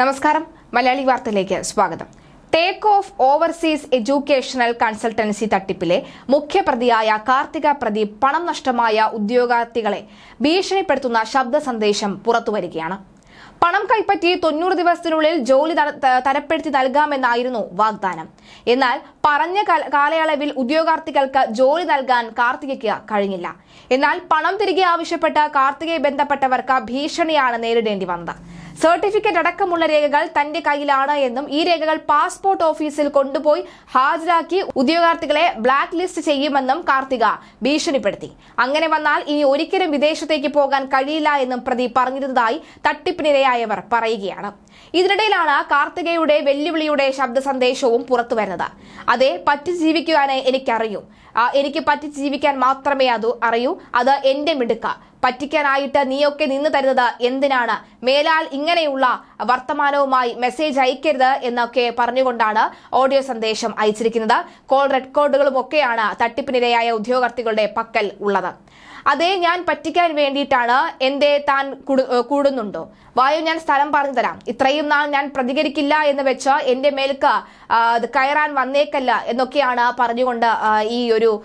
നമസ്കാരം. മലയാളി വാർത്തയിലേക്ക് സ്വാഗതം. Take off overseas educational consultancy തട്ടിപ്പിലെ മുഖ്യപ്രതിയായ കാർത്തിക പ്രദീപ് പണം നഷ്ടമായ ഉദ്യോഗാർത്ഥികളെ ഭീഷണിപ്പെടുത്തുന്ന ശബ്ദ സന്ദേശം പുറത്തുവരികയാണ്. പണം കൈപ്പറ്റി തൊണ്ണൂറ് ദിവസത്തിനുള്ളിൽ ജോലി തരപ്പെടുത്തി നൽകാമെന്നായിരുന്നു വാഗ്ദാനം. എന്നാൽ പറഞ്ഞ കാലയളവിൽ ഉദ്യോഗാർത്ഥികൾക്ക് ജോലി നൽകാൻ കാർത്തികയ്ക്ക് കഴിഞ്ഞില്ല. എന്നാൽ പണം തിരികെ ആവശ്യപ്പെട്ട കാർത്തികയെ ബന്ധപ്പെട്ടവർക്ക് ഭീഷണിയാണ് നേരിടേണ്ടി വന്നത്. സർട്ടിഫിക്കറ്റ് അടക്കമുള്ള രേഖകൾ തന്റെ കയ്യിലാണ് എന്നും ഈ രേഖകൾ പാസ്പോർട്ട് ഓഫീസിൽ കൊണ്ടുപോയി ഹാജരാക്കി ഉദ്യോഗാർത്ഥികളെ ബ്ലാക്ക് ലിസ്റ്റ് ചെയ്യുമെന്നും കാർത്തിക ഭീഷണിപ്പെടുത്തി. അങ്ങനെ വന്നാൽ ഇനി ഒരിക്കലും വിദേശത്തേക്ക് പോകാൻ കഴിയില്ല എന്നും പ്രതി പറഞ്ഞിരുന്നതായി തട്ടിപ്പിനിരയായവർ പറയുകയാണ്. ഇതിനിടയിലാണ് കാർത്തികയുടെ വെല്ലുവിളിയുടെ ശബ്ദ സന്ദേശവും പുറത്തു വരുന്നത്. അതെ പറ്റി ജീവിക്കുവാനേ എനിക്കറിയൂ. എനിക്ക് പറ്റി ജീവിക്കാൻ മാത്രമേ അത് അറിയൂ. അത് എന്റെ മിടുക്ക. പറ്റിക്കാനായിട്ട് നീയൊക്കെ നിന്ന് തരുന്നത് എന്തിനാണ്? മേലാൽ ഇങ്ങനെയുള്ള വർത്തമാനവുമായി മെസ്സേജ് അയക്കരുത് എന്നൊക്കെ പറഞ്ഞുകൊണ്ടാണ് ഓഡിയോ സന്ദേശം അയച്ചിരിക്കുന്നത്. കോൾ റെക്കോർഡുകളും ഒക്കെയാണ് തട്ടിപ്പിനിരയായ ഉദ്യോഗാർത്ഥികളുടെ പക്കൽ ഉള്ളത്. അതേ ഞാൻ പറ്റിക്കാൻ വേണ്ടിയിട്ടാണ് എന്റെ താൻ കൂടു- കൂടുന്നുണ്ടോ. വായു ഞാൻ സ്ഥലം പറഞ്ഞു തരാം. ഇത്രയും നാൾ ഞാൻ പ്രതികരിക്കില്ല എന്ന് വെച്ച് എന്റെ മേൽക്ക് കയറാൻ വന്നേക്കല്ല എന്നൊക്കെയാണ് പറഞ്ഞുകൊണ്ട് ഈ ഒരു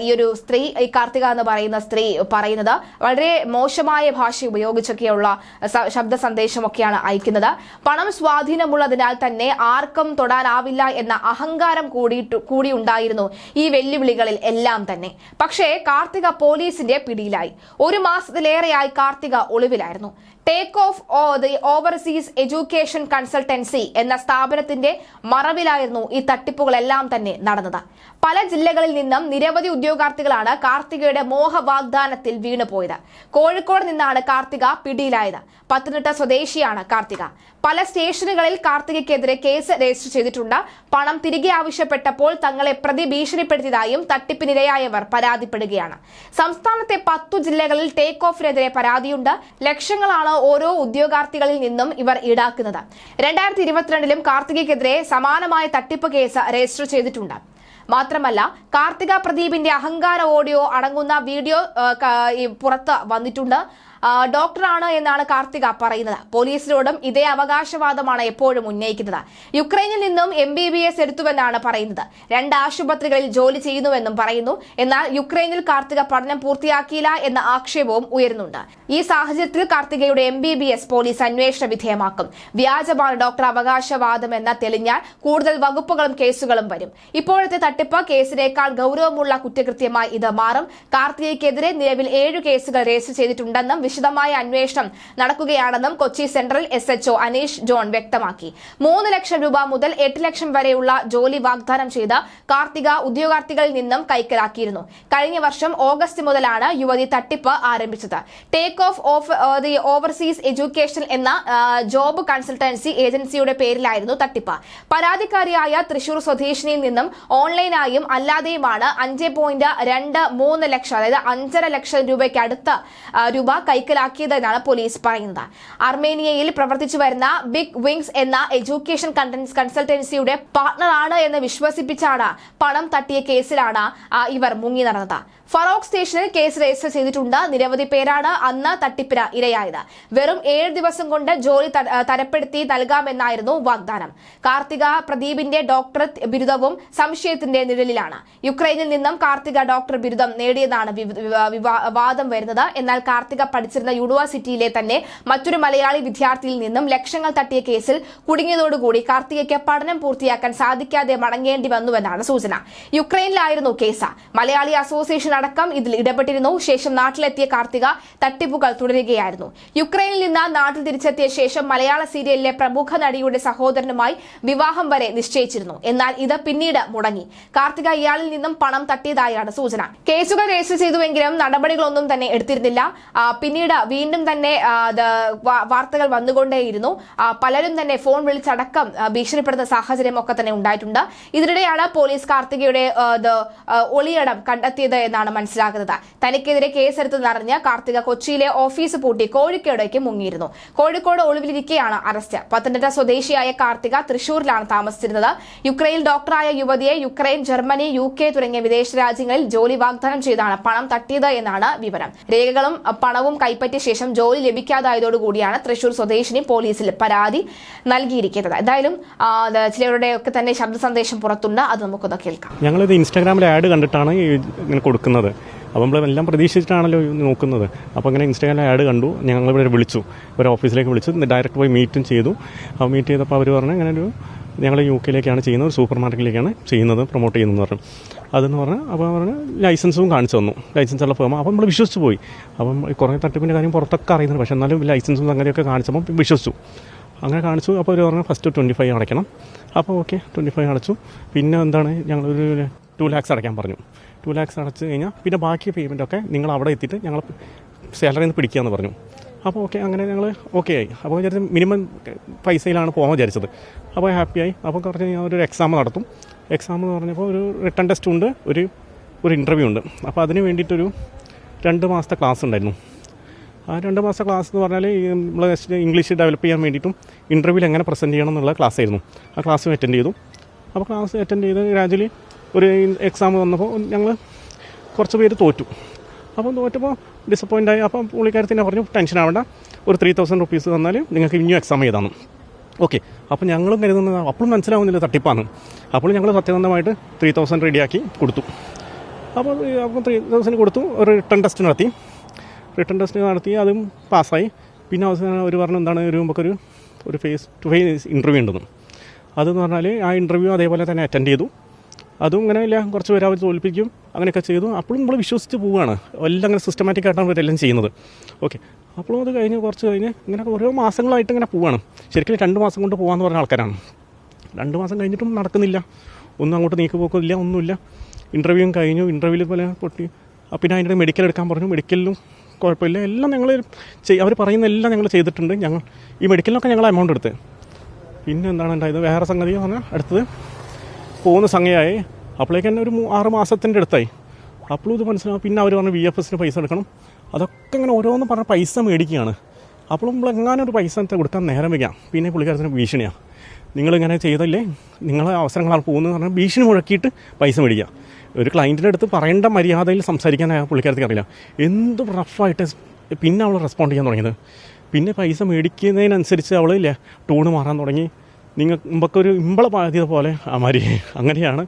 ഈ ഒരു സ്ത്രീ ഈ കാർത്തിക എന്ന് പറയുന്ന സ്ത്രീ പറയുന്നത്. വളരെ മോശമായ ഭാഷ ഉപയോഗിച്ചൊക്കെയുള്ള ശബ്ദ സന്ദേശമൊക്കെയാണ് അയക്കുന്നത്. പണം സ്വാധീനമുള്ളതിനാൽ തന്നെ ആർക്കും തൊടാനാവില്ല എന്ന അഹങ്കാരം കൂടിയിട്ട് കൂടി ഉണ്ടായിരുന്നു ഈ വെല്ലുവിളികളിൽ എല്ലാം തന്നെ. പക്ഷേ കാർത്തിക പോലീസിന്റെ പിടിയിലായി. ഒരു മാസത്തിലേറെയായി Karthika ഒളിവിലായിരുന്നു. Take off the overseas education consultancy എന്ന സ്ഥാപനത്തിന്റെ മറവിലായിരുന്നു ഈ തട്ടിപ്പുകളെല്ലാം തന്നെ നടന്നത്. പല ജില്ലകളിൽ നിന്നും നിരവധി ഉദ്യോഗാർത്ഥികളാണ് കാർത്തികയുടെ മോഹ വാഗ്ദാനത്തിൽ വീണുപോയത് കോഴിക്കോട് നിന്നാണ് കാർത്തിക പിടിയിലായത്. പത്തനംതിട്ട സ്വദേശിയാണ് കാർത്തിക. പല സ്റ്റേഷനുകളിൽ കാർത്തികയ്ക്കെതിരെ കേസ് രജിസ്റ്റർ ചെയ്തിട്ടുണ്ട്. പണം തിരികെ ആവശ്യപ്പെട്ടപ്പോൾ തങ്ങളെ പ്രതി ഭീഷണിപ്പെടുത്തിയതായും തട്ടിപ്പിനിരയായവർ പരാതിപ്പെടുകയാണ്. സംസ്ഥാനത്തെ പത്തു ജില്ലകളിൽ ടേക്ക് ഓഫിനെതിരെ പരാതിയുണ്ട്. ലക്ഷങ്ങളാണ് ഓരോ ഉദ്യോഗാർത്ഥികളിൽ നിന്നും ഇവർ ഈടാക്കുന്നത്. രണ്ടായിരത്തി ഇരുപത്തിരണ്ടിലും കാർത്തികയ്ക്കെതിരെ സമാനമായ തട്ടിപ്പ് കേസ് രജിസ്റ്റർ ചെയ്തിട്ടുണ്ട്. മാത്രമല്ല കാർത്തിക പ്രദീപിന്റെ അഹങ്കാര ഓഡിയോ അടങ്ങുന്ന വീഡിയോ പുറത്ത് വന്നിട്ടുണ്ട്. ഡോക്ടറാണ് എന്നാണ് കാർത്തിക പറയുന്നത്. പോലീസിനോടും ഇതേ അവകാശവാദമാണ് എപ്പോഴും ഉന്നയിക്കുന്നത്. യുക്രൈനിൽ നിന്നും എം ബി ബി എസ് എടുത്തുവെന്നാണ് പറയുന്നത്. രണ്ട് ആശുപത്രികളിൽ ജോലി ചെയ്യുന്നുവെന്നും പറയുന്നു. എന്നാൽ യുക്രൈനിൽ കാർത്തിക പഠനം പൂർത്തിയാക്കിയില്ല എന്ന ആക്ഷേപവും ഉയരുന്നുണ്ട്. ഈ സാഹചര്യത്തിൽ കാർത്തികയുടെ M B B S police അന്വേഷണ വിധേയമാക്കും. വ്യാജമാണ് ഡോക്ടർ അവകാശവാദം എന്ന തെളിഞ്ഞാൽ കൂടുതൽ വകുപ്പുകളും കേസുകളും വരും. ഇപ്പോഴത്തെ തട്ടിപ്പ് കേസിനേക്കാൾ ഗൌരവമുള്ള കുറ്റകൃത്യമായി ഇത് മാറും. കാർത്തികയ്ക്കെതിരെ നിലവിൽ ഏഴ് കേസുകൾ രജിസ്റ്റർ ചെയ്തിട്ടുണ്ടെന്നും വിശദമായ അന്വേഷണം നടക്കുകയാണെന്നും Kochi central S H O Aneesh John വ്യക്തമാക്കി. മൂന്ന് ലക്ഷം രൂപ മുതൽ എട്ട് ലക്ഷം വരെയുള്ള ജോലി വാഗ്ദാനം ചെയ്ത കാർത്തിക ഉദ്യോഗാർത്ഥികളിൽ നിന്നും കൈക്കലാക്കിയിരുന്നു. കഴിഞ്ഞ വർഷം ഓഗസ്റ്റ് മുതലാണ് യുവതി തട്ടിപ്പ് ആരംഭിച്ചത്. Take off off the overseas education എന്ന ജോബ് കൺസൾട്ടൻസി ഏജൻസിയുടെ പേരിലായിരുന്നു തട്ടിപ്പ്. പരാതിക്കാരിയായ തൃശൂർ സ്വദേശിനിയിൽ നിന്നും ഓൺലൈനായും അല്ലാതെയുമാണ് അഞ്ച് പോയിന്റ് രണ്ട് മൂന്ന് ലക്ഷം അതായത് അഞ്ചര ലക്ഷം രൂപയ്ക്ക് അടുത്ത രൂപ രൂപ കൈക്കലാക്കിയതെന്നാണ് പോലീസ് പറയുന്നത്. അർമേനിയയിൽ പ്രവർത്തിച്ചു വരുന്ന ബിഗ് വിങ്സ് എന്ന എഡ്യൂക്കേഷൻ കൺസൾട്ടൻസിയുടെ പാർട്ണറാണ് എന്ന് വിശ്വസിപ്പിച്ചാണ് പണം തട്ടിയ കേസിലാണ് ഇവർ മുങ്ങി നടന്നത്. ഫറോക്ക് സ്റ്റേഷനിൽ കേസ് രജിസ്റ്റർ ചെയ്തിട്ടുണ്ട്. നിരവധി പേരാണ് അന്ന് തട്ടിപ്പിന് ഇരയായത്. വെറും ഏഴ് ദിവസം കൊണ്ട് ജോലി തരപ്പെടുത്തി നൽകാമെന്നായിരുന്നു വാഗ്ദാനം. കാർത്തിക പ്രദീപിന്റെ ഡോക്ടർ ബിരുദവും സംശയത്തിന്റെ നിഴലിലാണ്. യുക്രൈനിൽ നിന്നും കാർത്തിക ഡോക്ടർ ബിരുദം നേടിയതാണ് വാദം വരുന്നത്. എന്നാൽ കാർത്തിക പഠിച്ചിരുന്ന യൂണിവേഴ്സിറ്റിയിലെ തന്നെ മറ്റൊരു മലയാളി വിദ്യാർത്ഥിയിൽ നിന്നും ലക്ഷങ്ങൾ തട്ടിയ കേസിൽ കുടുങ്ങിയതോടുകൂടി കാർത്തികയ്ക്ക് പഠനം പൂർത്തിയാക്കാൻ സാധിക്കാതെ മടങ്ങേണ്ടി വന്നുവെന്നാണ് സൂചന. യുക്രൈനിലായിരുന്നു കേസ്. മലയാളി അസോസിയേഷൻ അടക്കം ഇതിൽ ഇടപെട്ടിരുന്നു. ശേഷം നാട്ടിലെത്തിയ കാർത്തിക തട്ടിപ്പുകൾ തുടരുകയായിരുന്നു. യുക്രൈനിൽ നിന്ന് നാട്ടിൽ തിരിച്ചെത്തിയ ശേഷം മലയാള സീരിയലിലെ പ്രമുഖ നടിയുടെ സഹോദരനുമായി വിവാഹം വരെ നിശ്ചയിച്ചിരുന്നു. എന്നാൽ ഇത് പിന്നീട് മുടങ്ങി. കാർത്തിക ഇയാളിൽ നിന്നും പണം തട്ടിയതായാണ് സൂചന. കേസുകൾ രജിസ്റ്റർ ചെയ്തുവെങ്കിലും നടപടികളൊന്നും തന്നെ എടുത്തിരുന്നില്ല. പിന്നീട് വീണ്ടും തന്നെ വാർത്തകൾ വന്നുകൊണ്ടേയിരുന്നു. പലരും തന്നെ ഫോൺ വിളിച്ചടക്കം ഭീഷണിപ്പെടുന്ന സാഹചര്യം ഒക്കെ തന്നെ ഉണ്ടായിട്ടുണ്ട്. ഇതിനിടെയാണ് പോലീസ് കാർത്തികയുടെ ഒളിയടം കണ്ടെത്തിയത് എന്നാണ് മനസ്സിലാക്കുന്നത് തനിക്കെതിരെ കേസെടുത്തതറിഞ്ഞ് കാർത്തിക കൊച്ചിയിലെ ഓഫീസ് പൂട്ടി കോഴിക്കോടേക്ക് മുങ്ങിയിരുന്നു. കോഴിക്കോട് ഒളിവിലിരിക്കെയാണ് അറസ്റ്റ്. പത്തനംതിട്ട സ്വദേശിയായ കാർത്തിക തൃശൂരിലാണ് താമസിച്ചിരുന്നത്. യുക്രൈൻ ഡോക്ടറായ യുവതിയെ യുക്രൈൻ ജർമ്മനി യു തുടങ്ങിയ വിദേശ രാജ്യങ്ങളിൽ ജോലി വാഗ്ദാനം ചെയ്താണ് പണം തട്ടിയത് എന്നാണ് വിവരം. രേഖകളും പണവും കൈപ്പറ്റിയ ശേഷം ജോലി ലഭിക്കാതായതോടുകൂടിയാണ് തൃശൂർ സ്വദേശിനി പോലീസിൽ പരാതി നൽകിയിരിക്കുന്നത്. എന്തായാലും ചിലരുടെ ഒക്കെ തന്നെ ശബ്ദ സന്ദേശം പുറത്തുണ്ട്. അത് നമുക്കൊന്ന് കേൾക്കാം. ഞങ്ങളിത് ഇൻസ്റ്റാഗ്രാമിൽ ആഡ് കണ്ടിട്ടാണ് ഈ ഇങ്ങനെ കൊടുക്കുന്നത് അപ്പോൾ നമ്മൾ എല്ലാം പ്രതീക്ഷിച്ചിട്ടാണല്ലോ നോക്കുന്നത്. അപ്പോൾ അങ്ങനെ ഇൻസ്റ്റാഗ്രാമിൽ ആഡ് കണ്ടു. ഞങ്ങൾ ഇവിടെ വിളിച്ചു ഒരു ഓഫീസിലേക്ക് വിളിച്ചു. ഡയറക്റ്റ് പോയി മീറ്റും ചെയ്തു. അപ്പോൾ മീറ്റ് ചെയ്തപ്പോൾ അവർ പറഞ്ഞു അങ്ങനെ ഒരു ഞങ്ങൾ യു കെയിലേക്കാണ് ചെയ്യുന്നത്. ഒരു സൂപ്പർ മാർക്കറ്റിലേക്കാണ് ചെയ്യുന്നത് പ്രൊമോട്ട് ചെയ്യുന്നതെന്ന് പറഞ്ഞു. അതെന്ന് പറഞ്ഞാൽ അപ്പോൾ പറഞ്ഞു ലൈസൻസും കാണിച്ചു തന്നു. ലൈസൻസ് ഉള്ള ഫേമ അപ്പോൾ നമ്മൾ വിശ്വസിച്ച് പോയി. അപ്പം കുറേ തട്ടിപ്പിന്റെ കാര്യം പുറത്തൊക്കെ അറിയുന്നുണ്ട്. പക്ഷേ എന്നാലും ലൈസൻസും അങ്ങനെയൊക്കെ കാണിച്ചപ്പോൾ വിശ്വസിച്ചു. അങ്ങനെ കാണിച്ചു. അപ്പോൾ അവർ പറഞ്ഞു ഫസ്റ്റ് ട്വന്റി ഫൈവ് അടയ്ക്കണം. അപ്പോൾ ഓക്കെ ട്വന്റി ഫൈവ് അടച്ചു. പിന്നെ എന്താണ്? ഞങ്ങളൊരു ടു ലാക്സ് അടയ്ക്കാൻ പറഞ്ഞു. ടു ലാക്സ് അടച്ച് കഴിഞ്ഞാൽ പിന്നെ ബാക്കി പേയ്മെന്റ് ഒക്കെ നിങ്ങൾ അവിടെ എത്തിയിട്ട് ഞങ്ങൾ സാലറിയിൽ നിന്ന് പിടിക്കാമെന്ന് പറഞ്ഞു. അപ്പോൾ ഓക്കെ അങ്ങനെ ഞങ്ങൾ ഓക്കെ ആയി. അപ്പോൾ വിചാരിച്ച മിനിമം പൈസയിലാണ് പോകാൻ വിചാരിച്ചത്. അപ്പോൾ ഹാപ്പിയായി അപ്പോൾ കുറച്ച് ഞാൻ ഒരു എക്സാം നടത്തും. എക്സാം എന്ന് പറഞ്ഞപ്പോൾ ഒരു റിട്ടേൺ ടെസ്റ്റ് ഉണ്ട് ഒരു ഒരു ഇന്റർവ്യൂ ഉണ്ട്. അപ്പോൾ അതിന് വേണ്ടിയിട്ടൊരു രണ്ട് മാസത്തെ ക്ലാസ് ഉണ്ടായിരുന്നു. ആ രണ്ട് മാസത്തെ ക്ലാസ് എന്ന് പറഞ്ഞാൽ നമ്മൾ ഇംഗ്ലീഷ് ഡെവലപ്പ് ചെയ്യാൻ വേണ്ടിയിട്ടും ഇന്റർവ്യൂവിൽ എങ്ങനെ പ്രസന്റ് ചെയ്യണം എന്നുള്ള ക്ലാസ് ആയിരുന്നു. ആ ക്ലാസ് അറ്റൻഡ് ചെയ്തു. അപ്പോൾ ക്ലാസ് അറ്റൻഡ് ചെയ്ത് ഗ്രാജുവലി ഒരു എക്സാം വന്നപ്പോൾ ഞങ്ങൾ കുറച്ച് പേര് തോറ്റു. അപ്പം തോറ്റപ്പോൾ ഡിസപ്പോയിന്റ് ആയി. അപ്പം പുള്ളിക്കാരത്തിനെ പറഞ്ഞു ടെൻഷൻ ആവേണ്ട. ഒരു ത്രീ തൗസൻഡ് റുപ്പീസ് തന്നാൽ നിങ്ങൾക്ക് ഇനിയും എക്സാം ചെയ്താണ് ഓക്കെ അപ്പോൾ ഞങ്ങളും കരുതുന്നത് അപ്പോഴും മനസ്സിലാവുന്നില്ല തട്ടിപ്പാണ് അപ്പോൾ ഞങ്ങൾ സത്യസന്ധമായിട്ട് ത്രീ തൗസൻഡ് റെഡിയാക്കി കൊടുത്തു. അപ്പോൾ അപ്പം ത്രീ തൗസൻഡ് കൊടുത്തു. ഒരു റിട്ടേൺ ടെസ്റ്റ് നടത്തി. റിട്ടേൺ ടെസ്റ്റ് നടത്തി അതും പാസ്സായി. പിന്നെ അവസാനം അവർ പറഞ്ഞു എന്താണ് ഒരു നമുക്കൊരു ഒരു ഫേസ് ടു ഫേസ് ഇന്റർവ്യൂ ഉണ്ടെന്ന്. അതെന്ന് പറഞ്ഞാൽ ആ ഇന്റർവ്യൂ അതേപോലെ തന്നെ അറ്റൻഡ് ചെയ്തു. അതും ഇങ്ങനെ ഇല്ല കുറച്ച് പേര് അവർ തോൽപ്പിക്കും അങ്ങനെയൊക്കെ ചെയ്തു. അപ്പോഴും നമ്മൾ വിശ്വസിച്ച് പോവുകയാണ് എല്ലാം അങ്ങനെ സിസ്റ്റമാറ്റിക് ആയിട്ടാണ് ഇവരെല്ലാം ചെയ്യുന്നത്. ഓക്കെ അപ്പോഴും അത് കഴിഞ്ഞ് കുറച്ച് കഴിഞ്ഞ് ഇങ്ങനെ ഓരോ മാസങ്ങളായിട്ട് ഇങ്ങനെ പോവുകയാണ് ശരിക്കും രണ്ട് മാസം കൊണ്ട് പോകാമെന്ന് പറഞ്ഞ ആൾക്കാരാണ്. രണ്ട് മാസം കഴിഞ്ഞിട്ടും നടക്കുന്നില്ല. ഒന്നും അങ്ങോട്ട് നീക്കി പോക്കില്ല ഒന്നുമില്ല ഇന്റർവ്യൂവും കഴിഞ്ഞു. ഇന്റർവ്യൂവിൽ പോലെ പൊട്ടി. പിന്നെ അതിന്റെ മെഡിക്കൽ എടുക്കാൻ പറഞ്ഞു. മെഡിക്കലിലും കുഴപ്പമില്ല. എല്ലാം ഞങ്ങൾ ചെയ് അവർ പറയുന്ന എല്ലാം ഞങ്ങൾ ചെയ്തിട്ടുണ്ട്. ഞങ്ങൾ ഈ മെഡിക്കലിനൊക്കെ ഞങ്ങൾ എമൗണ്ട് എടുത്ത്. പിന്നെ എന്താണ് ഉണ്ടായത്? വേറെ സംഗതി പറഞ്ഞാൽ അടുത്തത് പോകുന്ന സമയമായി അപ്പോഴേക്ക് തന്നെ ഒരു ആറ് മാസത്തിന്റെ അടുത്തായി. അപ്പോഴും ഇത് മനസ്സിലാവും പിന്നെ അവർ പറഞ്ഞു വി എഫ് എസിന് പൈസ എടുക്കണം. അതൊക്കെ ഇങ്ങനെ ഓരോന്ന് പറഞ്ഞ പൈസ മേടിക്കുകയാണ്. അപ്പോഴും എങ്ങാനും ഒരു പൈസ കൊടുക്കാൻ നേരം വയ്ക്കാം. പിന്നെ പുള്ളിക്കാരത്തിന് ഭീഷണിയാണ് നിങ്ങളിങ്ങനെ ചെയ്തല്ലേ? നിങ്ങളെ അവസരങ്ങളാണ് പോകുന്നത് പറഞ്ഞാൽ ഭീഷണി മുഴക്കിയിട്ട് പൈസ മേടിക്കുക. ഒരു ക്ലയന്റിന്റെ അടുത്ത് പറയേണ്ട മര്യാദയിൽ സംസാരിക്കാൻ പുള്ളിക്കാരത്തിൽ അറിയില്ല. എന്ത് റഫായിട്ട് പിന്നെ അവൾ റെസ്പോണ്ട് ചെയ്യാൻ തുടങ്ങിയത്. പിന്നെ പൈസ മേടിക്കുന്നതിനനുസരിച്ച് അവൾ ഇല്ലേ ടൂണ് മാറാൻ തുടങ്ങി. നിങ്ങൾ മുമ്പൊക്കെ ഇമ്പള ബാധ്യത പോലെ ആ മാതിരി അങ്ങനെയാണ്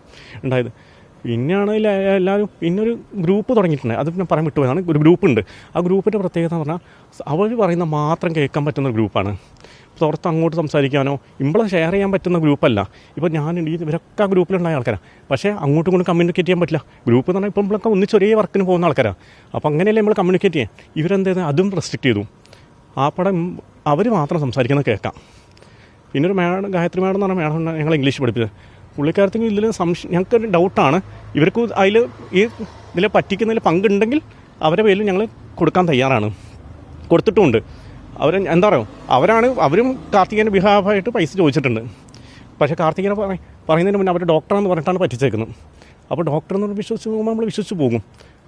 ഉണ്ടായത്. പിന്നെയാണ് എല്ലാവരും പിന്നൊരു ഗ്രൂപ്പ് തുടങ്ങിയിട്ടുണ്ട്. അത് പിന്നെ പറയാൻ വിട്ടുപോയതാണ്. ഒരു ഗ്രൂപ്പ് ഉണ്ട് ആ ഗ്രൂപ്പിന്റെ പ്രത്യേകത എന്ന് പറഞ്ഞാൽ അവർ പറയുന്ന മാത്രം കേൾക്കാൻ പറ്റുന്ന ഒരു ഗ്രൂപ്പാണ്. പുറത്ത് അങ്ങോട്ട് സംസാരിക്കാനോ ഇമ്പളെ ഷെയർ ചെയ്യാൻ പറ്റുന്ന ഗ്രൂപ്പല്ല. ഇപ്പോൾ ഈ ഇവരൊക്കെ ആ ഗ്രൂപ്പിലുണ്ടായ ആൾക്കാരാണ് പക്ഷേ അങ്ങോട്ടും ഇങ്ങോട്ടും കമ്മ്യൂണിക്കേറ്റ് ചെയ്യാൻ പറ്റില്ല. ഗ്രൂപ്പ് എന്ന് പറഞ്ഞാൽ ഇപ്പം നമ്മളൊക്കെ ഒന്നിച്ച് ഒരേ വർക്കിന് പോകുന്ന ആൾക്കാരാണ് അപ്പോൾ അങ്ങനെയല്ലേ നമ്മൾ കമ്മ്യൂണിക്കേറ്റ് ചെയ്യാൻ ഇവരെന്ത്? അതും റെസ്ട്രിക്റ്റ് ചെയ്തു. ആ പടം അവർ മാത്രം സംസാരിക്കുന്നത് കേൾക്കാം. പിന്നെ ഒരു മാഡം ഗായത്രി മാഡം എന്ന് പറഞ്ഞ മാഡം ഞങ്ങൾ ഇംഗ്ലീഷ് പഠിപ്പിച്ചത്. പുള്ളിക്കാരത്തിന് ഇതിൽ സംശയം ഞങ്ങൾക്കൊരു ഡൗട്ടാണ് ഇവർക്ക് അതിൽ ഈ ഇതിൽ പറ്റിക്കുന്നതിൽ പങ്കുണ്ടെങ്കിൽ അവരെ പേരിൽ ഞങ്ങൾ കൊടുക്കാൻ തയ്യാറാണ്. കൊടുത്തിട്ടുമുണ്ട്. അവർ എന്താ പറയുക അവരാണ് അവരും കാർത്തികേന്റെ ബിഹാഫായിട്ട് പൈസ ചോദിച്ചിട്ടുണ്ട്. പക്ഷേ കാർത്തികേനെ പറ പറയുന്നതിന് മുന്നേ അവർ ഡോക്ടറാണെന്ന് പറഞ്ഞിട്ടാണ് പറ്റിച്ചേക്കുന്നത്. അപ്പോൾ ഡോക്ടർ എന്ന് വിശ്വസിച്ച് പോകുമ്പോൾ നമ്മൾ വിശ്വസിച്ച് പോകും.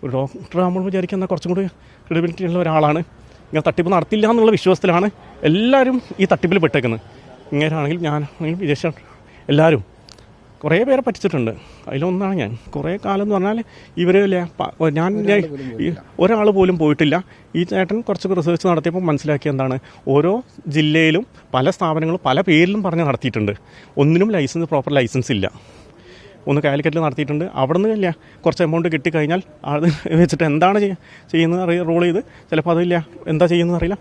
ഒരു ഡോക്ടർ നമ്മൾ വിചാരിക്കുന്ന കുറച്ചും കൂടി ക്രെഡിബിലിറ്റി ഉള്ള ഒരാളാണ്. ഇങ്ങനെ തട്ടിപ്പ് നടത്തില്ല എന്നുള്ള വിശ്വാസത്തിലാണ് എല്ലാവരും ഈ തട്ടിപ്പിൽ പെട്ടേക്കുന്നത്. ഇങ്ങനെയാണെങ്കിൽ ഞാൻ വിദേശ എല്ലാവരും കുറേ പേരെ പറ്റിച്ചിട്ടുണ്ട്. അതിലൊന്നാണ് ഞാൻ. കുറേ കാലം എന്ന് പറഞ്ഞാൽ ഇവർ ഞാൻ ഒരാൾ പോലും പോയിട്ടില്ല. ഈ ചേട്ടൻ കുറച്ച് റിസർച്ച് നടത്തിയപ്പോൾ മനസ്സിലാക്കിയ എന്താണ്? ഓരോ ജില്ലയിലും പല സ്ഥാപനങ്ങളും പല പേരിലും പറഞ്ഞ് നടത്തിയിട്ടുണ്ട്. ഒന്നിനും ലൈസൻസ് പ്രോപ്പർ ലൈസൻസ് ഇല്ല. ഒന്ന് കാലിക്കറ്റിൽ നടത്തിയിട്ടുണ്ട്. അവിടെ നിന്ന് ഇല്ല കുറച്ച് എമൗണ്ട് കിട്ടിക്കഴിഞ്ഞാൽ അത് വെച്ചിട്ട് എന്താണ് ചെയ്യ- ചെയ്യുന്നത്? റോൾ ചെയ്ത്. ചിലപ്പോൾ അതില്ല എന്താ ചെയ്യുന്നത് അറിയില്ല.